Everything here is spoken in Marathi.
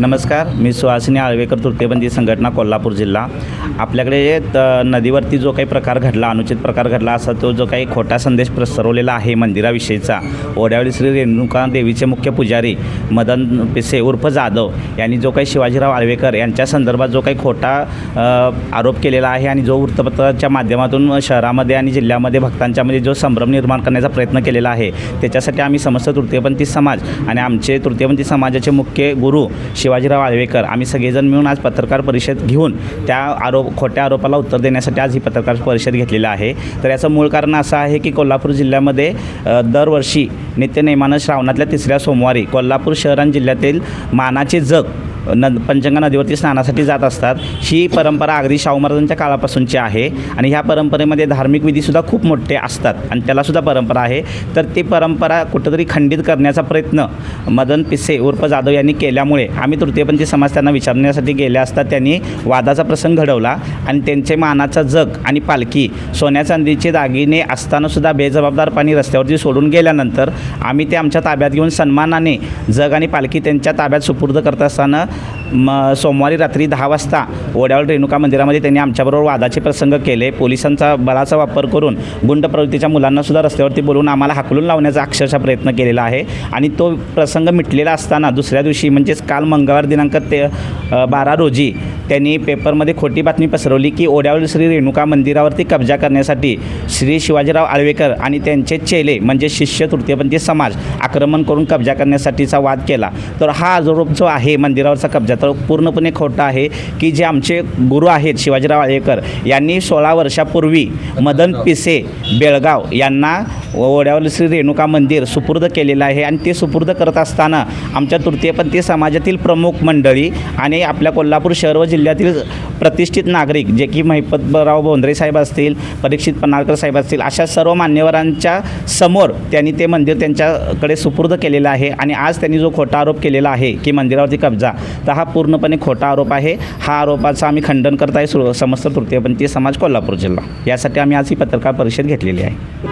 नमस्कार मी सुहासिनी आळवेकर तृतीयबंदी संघटना कोल्हापूर जिल्हा. आपल्याकडे त नदीवरती जो काही प्रकार घडला अनुचित प्रकार घडला असा तो जो काही खोटा संदेश प्रसरवलेला आहे मंदिराविषयीचा ओढ्यावली श्री रेणुका देवीचे मुख्य पुजारी मदन पिसे उर्फ जाधव यांनी जो काही शिवाजीराव आळवेकर यांच्या संदर्भात जो काही खोटा आरोप केलेला आहे आणि जो वृत्तपत्राच्या माध्यमातून शहरामध्ये आणि जिल्ह्यामध्ये भक्तांच्यामध्ये जो संभ्रम निर्माण करण्याचा प्रयत्न केलेला आहे त्याच्यासाठी आम्ही समस्त तृतीयपंथी समाज आणि आमचे तृतीयपंथी समाजाचे मुख्य गुरु शिवाजीराव आळवेकर आम्ही सगळेजण मिळून आज पत्रकार परिषद घेऊन त्या आरोप खोट्या आरोपाला उत्तर देण्यासाठी आज ही पत्रकार परिषद घेतलेली आहे. तर याचं मूळ कारण असं आहे की कोल्हापूर जिल्ह्यामध्ये दरवर्षी नित्यनेमानं श्रावणातल्या तिसऱ्या सोमवारी कोल्हापूर शहर आणि जिल्ह्यातील मानाचे जग न पंचगंगा नदीवरती स्नानासाठी जात असतात. ही परंपरा अगदी शाहू महाराजांच्या काळापासूनची आहे आणि ह्या परंपरेमध्ये धार्मिक विधीसुद्धा खूप मोठे असतात आणि त्यालासुद्धा परंपरा आहे. तर ती परंपरा कुठंतरी खंडित करण्याचा प्रयत्न मदन पिसे उर्फ जाधव यांनी केल्यामुळे आम्ही तृतीयपंथी समाज त्यांना विचारण्यासाठी गेले असता त्यांनी वादाचा प्रसंग घडवला आणि त्यांचे मानाचा जग आणि पालखी सोन्या चांदीचे दागिने असतानासुद्धा बेजबाबदारपणे रस्त्यावरती सोडून गेल्यानंतर आम्ही ते आमच्या ताब्यात घेऊन सन्मानाने जग आणि पालखी त्यांच्या ताब्यात सुपूर्द करत असताना म सोमवारी रात्री दहा वाजता ओढ्यावर रेणुका मंदिरामध्ये त्यांनी आमच्याबरोबर वादाचे प्रसंग केले. पोलिसांचा बळाचा वापर करून गुंड प्रवृत्तीच्या मुलांनासुद्धा रस्त्यावरती बोलून आम्हाला हाकलून लावण्याचा अक्षरशः प्रयत्न केलेला आहे. आणि तो प्रसंग मिटलेला असताना दुसऱ्या दिवशी म्हणजेच काल मंगळवार दिनांक ते बारा रोजी त्यांनी पेपरमध्ये खोटी बातमी पसरवली की ओढ्यावरील श्री रेणुका मंदिरावरती कब्जा करण्यासाठी श्री शिवाजीराव आळवेकर आणि त्यांचे चेले म्हणजे शिष्य तृतीयपंथी समाज आक्रमण करून कब्जा करण्यासाठीचा वाद केला. तर हा आरोप जो आहे मंदिरावरचा कब्जा तर पूर्णपणे खोटा आहे की जे आमचे गुरु आहेत शिवाजीराव आळवेकर यांनी सोळा वर्षापूर्वी मदन पिसे बेळगाव यांना ओढ्यावरील श्री रेणुका मंदिर सुपूर्द केलेलं आहे आणि ते सुपूर्द करत असताना आमच्या तृतीयपंथी समाजातील प्रमुख मंडळी आणि आपल्या कोल्हापूर शहर व जिल्ह्यातील प्रतिष्ठित नागरिक जे की महिपतराव बोंद्रे साहेब असतील परीक्षित पन्हाळकर साहेब असतील अशा सर्व मान्यवरांच्या समोर त्यांनी ते मंदिर त्यांच्याकडे सुपूर्द केलेलं आहे आणि आज त्यांनी जो खोटा आरोप केलेला आहे की मंदिरावरती कब्जा तर हा पूर्णपणे खोटा आरोप आहे. हा आरोपाचं आम्ही खंडन करत आहे समस्त तृतीयपंथी समाज कोल्हापूर जिल्हा. यासाठी आम्ही आज ही पत्रकार परिषद घेतलेली आहे.